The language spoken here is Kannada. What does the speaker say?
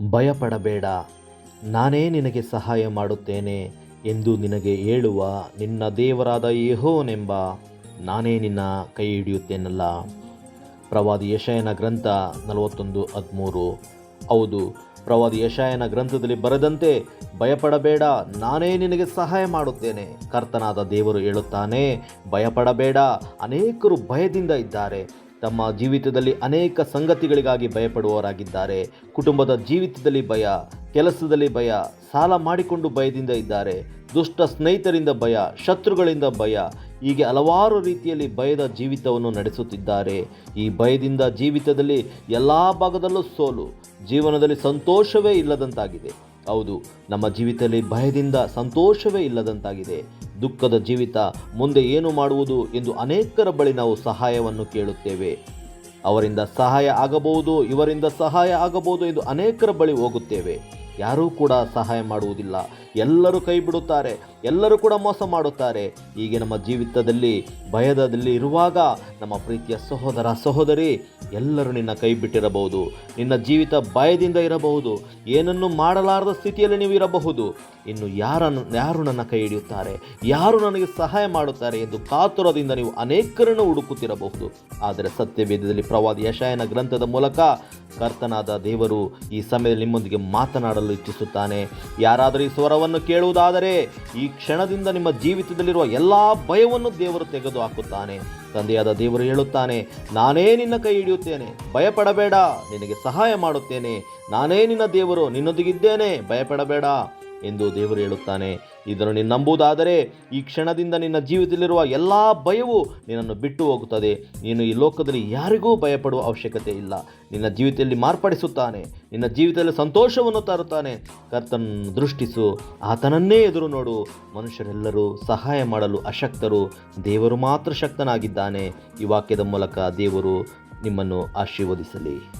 ಭಯಪಡಬೇಡ. ನಾನೇ ನಿನಗೆ ಸಹಾಯ ಮಾಡುತ್ತೇನೆ ಎಂದು ನಿನಗೆ ಹೇಳುವ ನಿನ್ನ ದೇವರಾದ ಯೆಹೋವನೆಂಬ ನಾನೇ ನಿನ್ನ ಕೈ ಹಿಡಿಯುತ್ತೇನಲ್ಲ. ಪ್ರವಾದಿ ಯಶಯನ ಗ್ರಂಥ ನಲವತ್ತೊಂದು ಹದಿಮೂರು. ಹೌದು, ಪ್ರವಾದಿ ಯಶಾಯನ ಗ್ರಂಥದಲ್ಲಿ ಬರೆದಂತೆ ಭಯಪಡಬೇಡ, ನಾನೇ ನಿನಗೆ ಸಹಾಯ ಮಾಡುತ್ತೇನೆ. ಕರ್ತನಾದ ದೇವರು ಹೇಳುತ್ತಾನೆ, ಭಯಪಡಬೇಡ, ಅನೇಕರು ಭಯದಿಂದ ಇದ್ದಾರೆ. ತಮ್ಮ ಜೀವಿತದಲ್ಲಿ ಅನೇಕ ಸಂಗತಿಗಳಿಗಾಗಿ ಭಯಪಡುವವರಾಗಿದ್ದಾರೆ. ಕುಟುಂಬದ ಜೀವಿತದಲ್ಲಿ ಭಯ, ಕೆಲಸದಲ್ಲಿ ಭಯ, ಸಾಲ ಮಾಡಿಕೊಂಡು ಭಯದಿಂದ ಇದ್ದಾರೆ. ದುಷ್ಟ ಸ್ನೇಹಿತರಿಂದ ಭಯ, ಶತ್ರುಗಳಿಂದ ಭಯ, ಹೀಗೆ ಹಲವಾರು ರೀತಿಯಲ್ಲಿ ಭಯದ ಜೀವಿತವನ್ನು ನಡೆಸುತ್ತಿದ್ದಾರೆ. ಈ ಭಯದಿಂದ ಜೀವಿತದಲ್ಲಿ ಎಲ್ಲ ಭಾಗದಲ್ಲೂ ಸೋಲು, ಜೀವನದಲ್ಲಿ ಸಂತೋಷವೇ ಇಲ್ಲದಂತಾಗಿದೆ. ಹೌದು, ನಮ್ಮ ಜೀವಿತದಲ್ಲಿ ಭಯದಿಂದ ಸಂತೋಷವೇ ಇಲ್ಲದಂತಾಗಿದೆ. ದುಃಖದ ಜೀವಿತ ಮುಂದೆ ಏನು ಮಾಡುವುದು ಎಂದು ಅನೇಕರ ಬಳಿ ನಾವು ಸಹಾಯವನ್ನು ಕೇಳುತ್ತೇವೆ. ಅವರಿಂದ ಸಹಾಯ ಆಗಬಹುದು, ಇವರಿಂದ ಸಹಾಯ ಆಗಬಹುದು ಎಂದು ಅನೇಕರ ಬಳಿ ಹೋಗುತ್ತೇವೆ. ಯಾರೂ ಕೂಡ ಸಹಾಯ ಮಾಡುವುದಿಲ್ಲ. ಎಲ್ಲರೂ ಕೈ ಬಿಡುತ್ತಾರೆ. ಎಲ್ಲರೂ ಕೂಡ ಮೋಸ ಮಾಡುತ್ತಾರೆ. ಹೀಗೆ ನಮ್ಮ ಜೀವಿತದಲ್ಲಿ, ಭಯದಲ್ಲಿ ಇರುವಾಗ ನಮ್ಮ ಪ್ರೀತಿಯ ಸಹೋದರ, ಸಹೋದರಿ, ಎಲ್ಲರೂ ನಿನ್ನ ಕೈ ಬಿಟ್ಟಿರಬಹುದು. ನಿನ್ನ ಜೀವಿತ ಭಯದಿಂದ ಇರಬಹುದು. ಏನನ್ನು ಮಾಡಲಾರದ ಸ್ಥಿತಿಯಲ್ಲಿ ನೀವು ಇರಬಹುದು. ಇನ್ನು ಯಾರನ್ನು, ಯಾರು ನನ್ನ ಕೈ ಹಿಡಿಯುತ್ತಾರೆ? ಯಾರು ನನಗೆ ಸಹಾಯ ಮಾಡುತ್ತಾರೆ ಎಂದು ಕಾತುರದಿಂದ ನೀವು ಅನೇಕರನ್ನು ಹುಡುಕುತ್ತಿರಬಹುದು. ಆದರೆ ಸತ್ಯವೇದದಲ್ಲಿ ಪ್ರವಾದಿ ಯಶಾಯನ ಗ್ರಂಥದ ಮೂಲಕ ಕರ್ತನಾದ ದೇವರು ಈ ಸಮಯದಲ್ಲಿ ನಿಮ್ಮೊಂದಿಗೆ ಮಾತನಾಡಲು ಇಚ್ಛಿಸುತ್ತಾನೆ. ಯಾರಾದರೂ ಈ ಸ್ವರವನ್ನು ಕೇಳುವುದಾದರೆ ಈ ಕ್ಷಣದಿಂದ ನಿಮ್ಮ ಜೀವಿತದಲ್ಲಿರುವ ಎಲ್ಲ ಭಯವನ್ನು ದೇವರು ತೆಗೆದು ಹಾಕುತ್ತಾನೆ. ತಂದೆಯಾದ ದೇವರು ಹೇಳುತ್ತಾನೆ, ನಾನೇ ನಿನ್ನ ಕೈ ಹಿಡಿಯುತ್ತೇನೆ, ಭಯಪಡಬೇಡ, ನಿನಗೆ ಸಹಾಯ ಮಾಡುತ್ತೇನೆ. ನಾನೇ ನಿನ್ನ ದೇವರು, ನಿನ್ನೊಂದಿಗಿದ್ದೇನೆ, ಭಯಪಡಬೇಡ. ಎಂದು ದೇವರು ಹೇಳುತ್ತಾನೆ. ಇದನ್ನು ನೀನು ನಂಬುವುದಾದರೆ ಈ ಕ್ಷಣದಿಂದ ನಿನ್ನ ಜೀವಿತದಲ್ಲಿರುವ ಎಲ್ಲ ಭಯವು ನಿನ್ನನ್ನು ಬಿಟ್ಟು ಹೋಗುತ್ತದೆ. ನೀನು ಈ ಲೋಕದಲ್ಲಿ ಯಾರಿಗೂ ಭಯಪಡುವ ಅವಶ್ಯಕತೆ ಇಲ್ಲ. ನಿನ್ನ ಜೀವಿತದಲ್ಲಿ ಮಾರ್ಪಡಿಸುತ್ತಾನೆ. ನಿನ್ನ ಜೀವಿತದಲ್ಲಿ ಸಂತೋಷವನ್ನು ತರುತ್ತಾನೆ. ಕರ್ತನನ್ನು ದೃಷ್ಟಿಸು. ಆತನನ್ನೇ ಎದುರು ನೋಡು. ಮನುಷ್ಯರೆಲ್ಲರೂ ಸಹಾಯ ಮಾಡಲು ಅಶಕ್ತರು. ದೇವರು ಮಾತ್ರ ಶಕ್ತನಾಗಿದ್ದಾನೆ. ಈ ವಾಕ್ಯದ ಮೂಲಕ ದೇವರು ನಿಮ್ಮನ್ನು ಆಶೀರ್ವದಿಸಲಿ.